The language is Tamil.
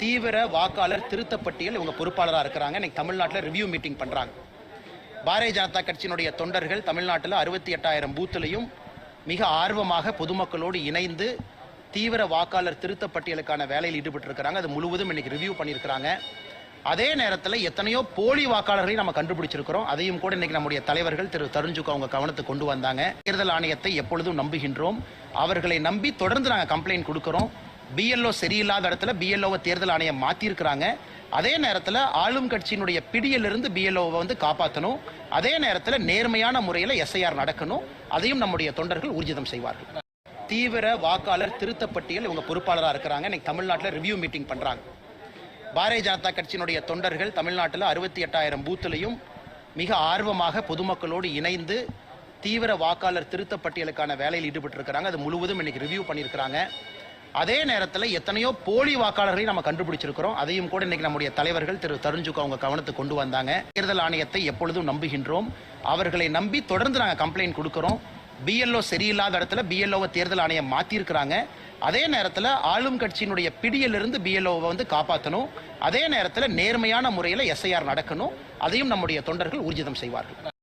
தீவிர வாக்காளர் திருத்தப்பட்டியல் இவங்க பொறுப்பாளராக இருக்கிறாங்க. இன்னைக்கு தமிழ்நாட்டில் ரிவ்யூ மீட்டிங் பண்ணுறாங்க பாரதிய ஜனதா கட்சியினுடைய தொண்டர்கள் தமிழ்நாட்டில் அறுபத்தி எட்டாயிரம் பூத்துலையும் மிக ஆர்வமாக பொதுமக்களோடு இணைந்து தீவிர வாக்காளர் திருத்தப்பட்டியலுக்கான வேலையில் ஈடுபட்டிருக்கிறாங்க. அது முழுவதும் இன்னைக்கு ரிவ்யூ பண்ணியிருக்கிறாங்க. அதே நேரத்தில் எத்தனையோ போலி வாக்காளர்களையும் நம்ம கண்டுபிடிச்சிருக்கிறோம். அதையும் கூட இன்னைக்கு நம்முடைய தலைவர்கள் திரு தருஞ்சுக்கு அவங்க கவனத்துக்கு கொண்டு வந்தாங்க. தேர்தல் ஆணையத்தை எப்பொழுதும் நம்புகின்றோம். அவர்களை நம்பி தொடர்ந்து நாங்கள் கம்ப்ளைண்ட் கொடுக்குறோம். பிஎல்ஓ சரியில்லாத இடத்துல பிஎல்ஓவை தேர்தல் ஆணையம் மாற்றிருக்கிறாங்க அதே நேரத்தில் ஆளும் கட்சியினுடைய பிடியிலிருந்து பிஎல்ஓவை வந்து காப்பாற்றணும் அதே நேரத்தில் நேர்மையான முறையில் எஸ்ஐஆர் நடக்கணும். அதையும் நம்முடைய தொண்டர்கள் ஊர்ஜிதம் செய்வார்கள். தீவிர வாக்காளர் திருத்தப்பட்டியல் இவங்க பொறுப்பாளராக இருக்கிறாங்க. இன்னைக்கு தமிழ்நாட்டில் ரிவ்யூ மீட்டிங் பண்ணுறாங்க பாரதிய ஜனதா கட்சியினுடைய தொண்டர்கள் தமிழ்நாட்டில் அறுபத்தி எட்டாயிரம் பூத்துலையும் மிக ஆர்வமாக பொதுமக்களோடு இணைந்து தீவிர வாக்காளர் திருத்தப் பட்டியலுக்கான வேலையில் ஈடுபட்டிருக்கிறாங்க. அது முழுவதும் இன்னைக்கு ரிவ்யூ பண்ணியிருக்கிறாங்க. அதே நேரத்தில் எத்தனையோ போலி வாக்காளர்களையும் நம்ம கண்டுபிடிச்சிருக்கிறோம். அதையும் கூட இன்னைக்கு நம்முடைய தலைவர்கள் திரு தருண்ஜுக்கு அவங்க கவனத்துக்கு கொண்டு வந்தாங்க. தேர்தல் ஆணையத்தை எப்பொழுதும் நம்புகின்றோம். அவர்களை நம்பி தொடர்ந்து நாங்கள் கம்ப்ளைண்ட் கொடுக்குறோம். பிஎல்ஓ சரியில்லாத இடத்துல பிஎல்ஓவை தேர்தல் ஆணையம் மாற்றிருக்கிறாங்க அதே நேரத்தில் ஆளும் கட்சியினுடைய பிடியிலிருந்து பிஎல்ஓவை வந்து காப்பாற்றணும் அதே நேரத்தில் நேர்மையான முறையில் எஸ்ஐஆர் நடக்கணும். அதையும் நம்முடைய தொண்டர்கள் ஊர்ஜிதம் செய்வார்கள்.